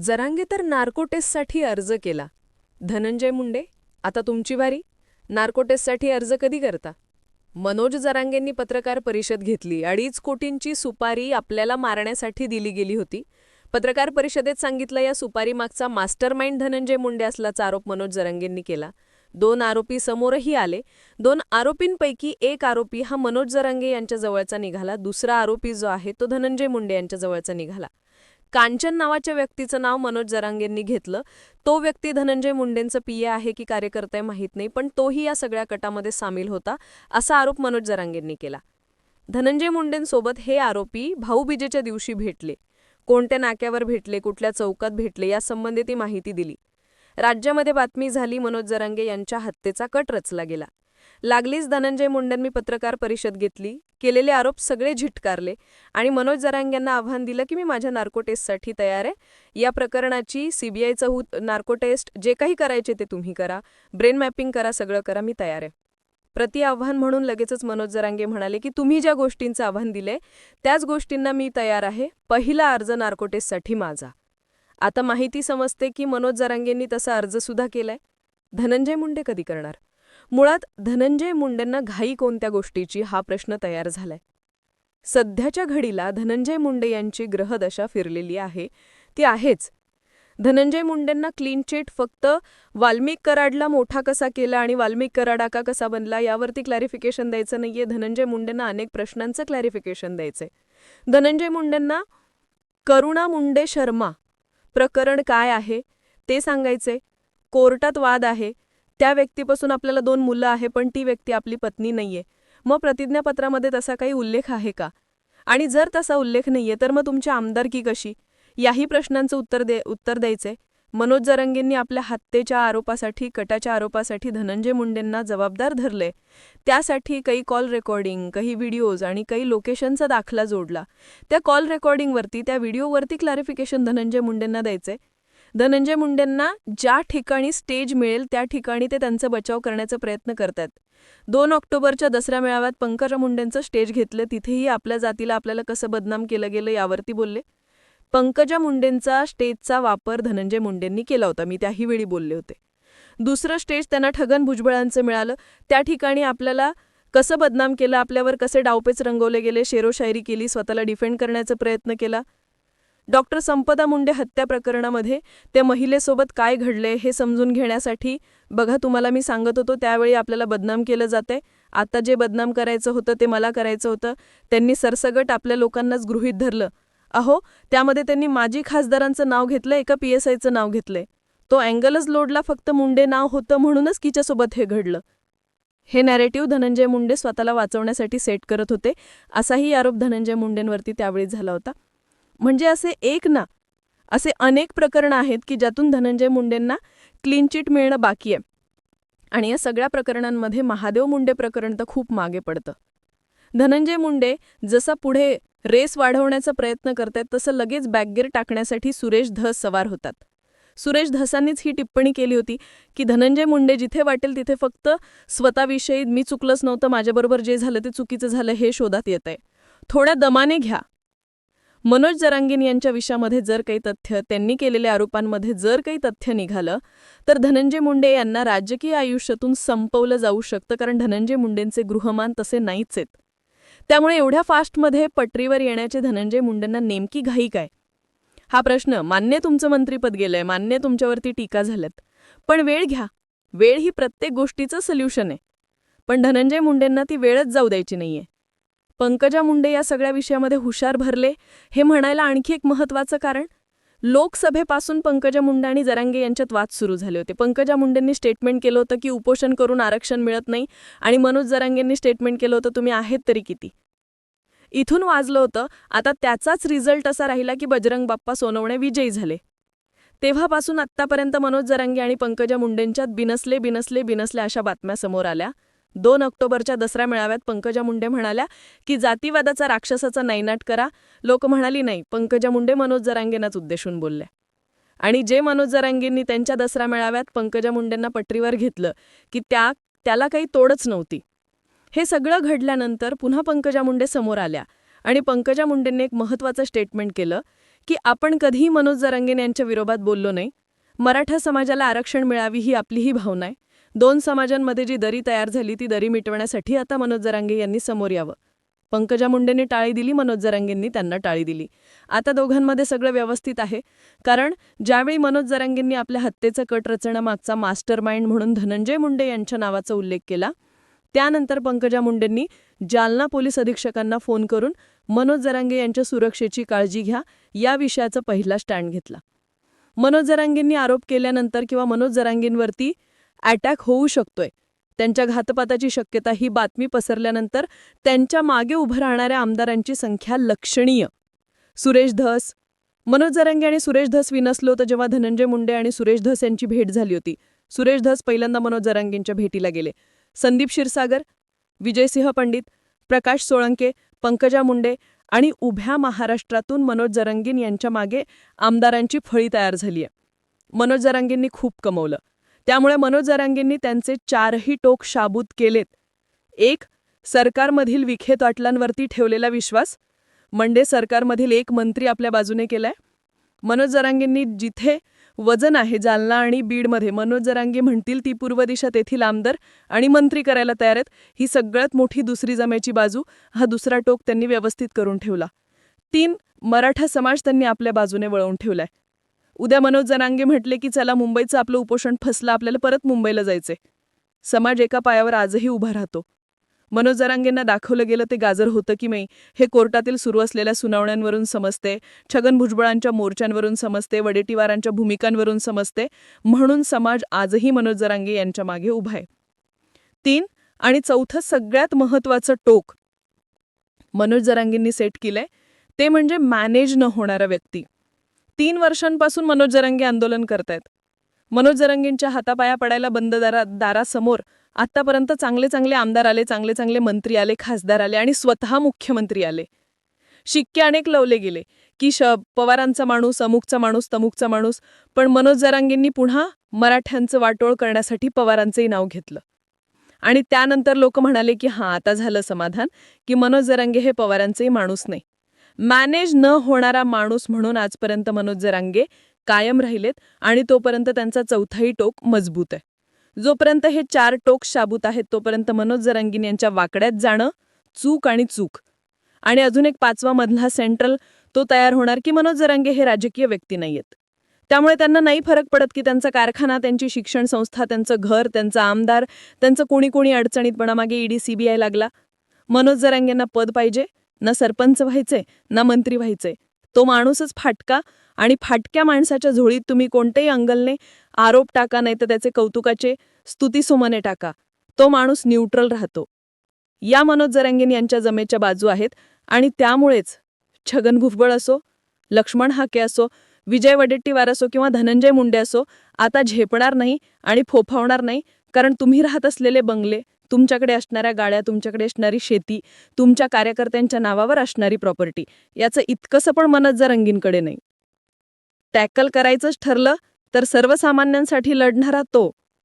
जरांगे तर नार्कोटेस्टसाठी अर्ज केला. धनंजय मुंडे आता तुमची वारी? नार्कोटेस्टसाठी अर्ज कधी करता? मनोज जरांगेंनी पत्रकार परिषद घेतली. अडीच कोटींची सुपारी आपल्याला मारण्यासाठी दिली गेली होती. पत्रकार परिषदेत सांगितलं या सुपारी मागचा मास्टर माइंड धनंजय मुंडे असल्याचा आरोप मनोज जरांगेंनी केला. दोन आरोपी समोरही आले. दोन आरोपींपैकी एक आरोपी हा मनोज जरांगे यांच्या जवळचा निघाला. दुसरा आरोपी जो आहे तो धनंजय मुंडे यांच्या जवळचा निघाला. कांचन नावाच्या व्यक्तीचं नाव मनोज जरांगेंनी घेतलं. तो व्यक्ती धनंजय मुंडेंचं पीए आहे की कार्यकर्ता आहे माहीत नाही पण तोही या सगळ्या कटामध्ये सामील होता असा आरोप मनोज जरांगेंनी केला. धनंजय मुंडेंसोबत हे आरोपी भाऊबीजेच्या दिवशी भेटले. कोणत्या नाक्यावर भेटले कुठल्या चौकात भेटले यासंबंधी ती माहिती दिली. राज्यामध्ये बातमी झाली मनोज जरांगे यांच्या हत्येचा कट रचला गेला. लागलीच धनंजय मुंडेंनी पत्रकार परिषद घेतली केलेले आरोप सगळे झिटकारले. आणि मनोज जरांग यांना आव्हान दिलं की मी माझ्या नार्को टेस्टसाठी तयार आहे. या प्रकरणाची सीबीआयचं हूत नार्को टेस्ट जे काही करायचे ते तुम्ही करा. ब्रेन मॅपिंग करा सगळं करा मी तयार आहे. प्रति आव्हान म्हणून लगेचच मनोज जरांगे म्हणाले की तुम्ही ज्या गोष्टींचं आव्हान दिले त्याच गोष्टींना मी तयार आहे. पहिला अर्ज नार्कोटेस्टसाठी माझा. आता माहिती समजते की मनोज जरांगेंनी तसा अर्जसुद्धा केलाय. धनंजय मुंडे कधी करणार? मुळात धनंजय मुंडेंना घाई कोणत्या गोष्टीची हा प्रश्न तयार झालाय. सध्याच्या घडीला धनंजय मुंडे यांची ग्रहदशा फिरलेली आहे ती आहेच. धनंजय मुंडेंना क्लीन चिट फक्त वाल्मिक कराडला मोठा कसा केला आणि वाल्मिक कराडाका कसा बनला यावरती क्लॅरिफिकेशन द्यायचं नाहीये धनंजय मुंडेंना अनेक प्रश्नांचं क्लॅरिफिकेशन द्यायचंय. धनंजय मुंडेंना करुणा मुंडे शर्मा प्रकरण काय आहे ते सांगायचे कोर्टात वाद आहे त्या व्यक्तीपासून आपल्याला दोन मुलं आहे पण ती व्यक्ती आपली पत्नी नाहीये. मग प्रतिज्ञापत्रामध्ये तसा काही उल्लेख आहे का? आणि जर तसा उल्लेख नाहीये तर मग तुमची आमदारकी कशी? याही प्रश्नांचं उत्तर दे उत्तर द्यायचे. मनोज जरंगेंनी आपल्या हत्येच्या आरोपासाठी कटाच्या आरोपासाठी धनंजय मुंडेंना जबाबदार धरले. त्यासाठी काही कॉल रेकॉर्डिंग काही व्हिडिओज आणि काही लोकेशनचा दाखला जोडला. त्या कॉल रेकॉर्डिंगवरती त्या व्हिडिओवरती क्लॅरिफिकेशन धनंजय मुंडेंना द्यायचे. धनंजय मुंडेंना ज्या ठिकाणी स्टेज मिळेल त्या ठिकाणी ते त्यांचा बचाव करण्याचा प्रयत्न करतात. दोन ऑक्टोबरच्या दसऱ्या मेळाव्यात पंकजा मुंडेंचं स्टेज घेतलं तिथेही आपल्या जातीला आपल्याला कसं बदनाम केलं गेलं यावरती बोलले. पंकजा मुंडेंचा स्टेजचा वापर धनंजय मुंडेंनी केला होता मी त्याही वेळी बोलले होते. दुसरं स्टेज त्यांना ठगन भुजबळांचं मिळालं त्या ठिकाणी आपल्याला कसं बदनाम केलं आपल्यावर कसे डावपेच रंगवले गेले शेरोशायरी केली स्वतःला डिफेंड करण्याचा प्रयत्न केला डॉक्टर संपदा मुंडे हत्या प्रकरणामध्ये त्या महिलेसोबत काय घडले हे समजून घेण्यासाठी बघा तुम्हाला मी सांगत होतो त्यावेळी आपल्याला बदनाम केलं जाते आता जे बदनाम करायचं होतं ते मला करायचं होतं. त्यांनी सरसगट आपल्या लोकांनाच गृहीत धरलं. अहो त्यामध्ये त्यांनी माजी खासदारांचं नाव घेतलं एका पी एस आयचं नाव घेतलंय. तो अँगलच लोडला फक्त मुंडे नाव होतं म्हणूनच किच्यासोबत हे घडलं. हे नॅरेटिव्ह धनंजय मुंडे स्वतःला वाचवण्यासाठी सेट करत होते. असाही आरोप धनंजय मुंडेंवरती त्यावेळी झाला होता. म्हणजे असे एक ना. असे अनेक प्रकरणं आहेत की ज्यातून धनंजय मुंडेंना क्लीन चिट मिळणं बाकी आहे. आणि या सगळ्या प्रकरणांमध्ये महादेव मुंडे प्रकरण तर खूप मागे पडतं. धनंजय मुंडे जसा पुढे रेस वाढवण्याचा प्रयत्न करतात तसं लगेच बॅगगेर टाकण्यासाठी सुरेश धस सवार होतात. सुरेश धसांनीच ही टिप्पणी केली होती की धनंजय मुंडे जिथे वाटेल तिथे फक्त स्वतःविषयी मी चुकलंच नव्हतं माझ्याबरोबर जे झालं ते चुकीचं झालं हे शोधात येत आहे थोड्या दमाने घ्या. मनोज जरांगीन यांच्या विषयामध्ये जर काही तथ्य त्यांनी केलेल्या आरोपांमध्ये जर काही तथ्य निघालं तर धनंजय मुंडे यांना राजकीय आयुष्यातून संपवलं जाऊ शकतं कारण धनंजय मुंडेंचे गृहमान तसे नाहीच आहेत. त्यामुळे एवढ्या फास्टमध्ये पटरीवर येण्याचे धनंजय मुंडेंना नेमकी घाई काय? हा प्रश्न मान्य तुमचं मंत्रीपद गेलंय मान्य तुमच्यावरती टीका झाल्यात. पण वेळ घ्या. वेळ ही प्रत्येक गोष्टीचं सोल्युशन आहे. पण धनंजय मुंडेंना ती वेळच जाऊ द्यायची नाहीये. पंकजा मुंडे या सगळ्या विषयामध्ये हुशार भरले हे म्हणायला आणखी एक महत्वाचं कारण लोकसभेपासून पंकजा मुंडे आणि जरांगे यांच्यात वाद सुरू झाले होते. पंकजा मुंडेंनी स्टेटमेंट केलं होतं की उपोषण करून आरक्षण मिळत नाही आणि मनोज जरांगेंनी स्टेटमेंट केलं होतं तुम्ही आहेत तरी किती? इथून वाजलं होतं आता त्याचाच रिझल्ट असा राहिला की बजरंग बाप्पा सोनवणे विजयी झाले. तेव्हापासून आत्तापर्यंत मनोज जरांगे आणि पंकजा मुंडेंच्यात बिनसले बिनसले बिनसले अशा बातम्या समोर आल्या. दोन ऑक्टोबरच्या दसऱ्या मेळाव्यात पंकजा मुंडे म्हणाल्या की जातीवादाचा राक्षसाचा नायनाट करा. लोक म्हणाली नाही पंकजा मुंडे मनोज जरांगेंनाच उद्देशून बोलल्या. आणि जे मनोज जरांगेंनी त्यांच्या दसरा मेळाव्यात पंकजा मुंडेंना पटरीवर घेतलं की त्या त्याला काही तोडच नव्हती. हे सगळं घडल्यानंतर पुन्हा पंकजा मुंडे समोर आल्या आणि पंकजा मुंडेंनी एक महत्त्वाचं स्टेटमेंट केलं की आपण कधीही मनोज जरांगेन यांच्या विरोधात बोललो नाही. मराठा समाजाला आरक्षण मिळावी ही आपलीही भावना आहे. दोन समाजांमध्ये जी दरी तयार झाली ती दरी मिटवण्यासाठी आता मनोज जरांगे यांनी समोर यावं. पंकजा मुंडेंनी टाळी दिली मनोज जरांगेंनी त्यांना टाळी दिली. आता दोघांमध्ये सगळं व्यवस्थित आहे. कारण ज्यावेळी मनोज जरांगेंनी आपल्या हत्येचा कट रचण्यामागचा मास्टर माइंड म्हणून धनंजय मुंडे यांच्या नावाचा उल्लेख केला त्यानंतर पंकजा मुंडेंनी जालना पोलीस अधीक्षकांना फोन करून मनोज जरांगे यांच्या सुरक्षेची काळजी घ्या या विषयाचा पहिला स्टँड घेतला. मनोज जरांगेंनी आरोप केल्यानंतर किंवा मनोज जरांगेंवरती अटॅक होऊ शकतोय. त्यांच्या घातपाताची शक्यता ही बातमी पसरल्यानंतर त्यांच्या मागे उभं राहणाऱ्या आमदारांची संख्या लक्षणीय. सुरेश धस मनोज जरंगे आणि सुरेश धस विनसलो होतं जेव्हा धनंजय मुंडे आणि सुरेश धस यांची भेट झाली होती सुरेश धस पहिल्यांदा मनोज जरांगेंच्या भेटीला गेले. संदीप क्षीरसागर विजयसिंह पंडित प्रकाश सोळंके पंकजा मुंडे आणि उभ्या महाराष्ट्रातून मनोज जरांगीन यांच्या मागे आमदारांची फळी तयार झाली आहे मनोज जरंगींनी खूप कमवलं. त्यामुळे मनोज जरांगेंनी त्यांचे चारही टोक शाबूत केलेत. एक सरकारमधील विखे ताटलांवरती ठेवलेला विश्वास. मंडे सरकारमधील एक मंत्री आपल्या बाजूने केलाय. मनोज जरांगेंनी जिथे वजन आहे जालना आणि बीडमध्ये मनोज जरांगे म्हणतील ती पूर्व दिशा तेथील आमदार आणि मंत्री करायला तयार आहेत. ही सगळ्यात मोठी दुसरी जमेची बाजू. हा दुसरा टोक त्यांनी व्यवस्थित करून ठेवला. तीन मराठा समाज त्यांनी आपल्या बाजूने वळवून ठेवलाय. उद्या मनोज जनांगे म्हटले की चला मुंबईचं आपलं उपोषण फसलं आपल्याला परत मुंबईला जायचंय. समाज एका पायावर आजही उभा राहतो. मनोज जरांगेंना दाखवलं गेलं ते गाजर होतं की नाही हे कोर्टातील सुरू असलेल्या सुनावण्यांवरून समजते छगन भुजबळांच्या मोर्चांवरून समजते वडेटीवारांच्या भूमिकांवरून समजते म्हणून समाज आजही मनोज जरांगे यांच्या मागे उभा आहे. तीन आणि चौथं सगळ्यात महत्त्वाचं टोक मनोज जरांगेंनी सेट केलंय ते म्हणजे मॅनेज न होणारा व्यक्ती. तीन वर्षांपासून मनोज जरंगे आंदोलन करतायत. मनोज जरांगेंच्या हातापाया पडायला बंद दारा दारासमोर आत्तापर्यंत चांगले चांगले आमदार आले चांगले चांगले मंत्री आले खासदार आले आणि स्वतः मुख्यमंत्री आले. शिक्के अनेक लवले गेले. की श पवारांचा माणूस अमुकचा माणूस तमुकचा माणूस पण मनोज जरांगेंनी पुन्हा मराठ्यांचं वाटोळ करण्यासाठी पवारांचंही नाव घेतलं. आणि त्यानंतर लोक म्हणाले की हां आता झालं समाधान की मनोज जरांगे हे पवारांचेही माणूस नाही. मॅनेज न होणारा माणूस म्हणून आजपर्यंत मनोज जरांगे कायम राहिलेत आणि तोपर्यंत त्यांचा चौथाही टोक मजबूत आहे. जोपर्यंत हे चार टोक शाबूत आहेत तोपर्यंत मनोज जरांगीन यांच्या वाकड्यात जाणं चूक आणि चूक. आणि अजून एक पाचवा मधला सेंट्रल तो तयार होणार की मनोज जरांगे हे राजकीय व्यक्ती नाहीयेत. त्यामुळे त्यांना नाही फरक पडत की त्यांचा कारखाना त्यांची शिक्षण संस्था त्यांचं घर त्यांचा आमदार त्यांचं कोणी कोणी अडचणीतपणामागे ईडी सीबीआय लागला. मनोज जरांगेंना पद पाहिजे ना सरपंच व्हायचे ना मंत्री व्हायचे. तो माणूसच फाटका आणि फाटक्या माणसाच्या झोळीत तुम्ही कोणतेही अंगलने आरोप टाका नाही तर त्याचे कौतुकाचे स्तुतीसुमने टाका. तो माणूस न्यूट्रल राहतो. या मनोज जरंगीन यांच्या जमेच्या बाजू आहेत आणि त्यामुळेच छगन भुजबळ असो लक्ष्मण हाके असो विजय वडेट्टीवार असो किंवा धनंजय मुंडे असो आता झेपणार नाही आणि फोफावणार नाही कारण तुम्ही राहत असलेले बंगले तुमच्याकडे असणाऱ्या गाड्या तुमच्याकडे असणारी शेती तुमच्या कार्यकर्त्यांच्या नावावर असणारी प्रॉपर्टी याचं इतकंसं पण मनच जर रंगींकडे नाही. टॅकल करायचंच ठरलं तर सर्वसामान्यांसाठी लढणारा तो.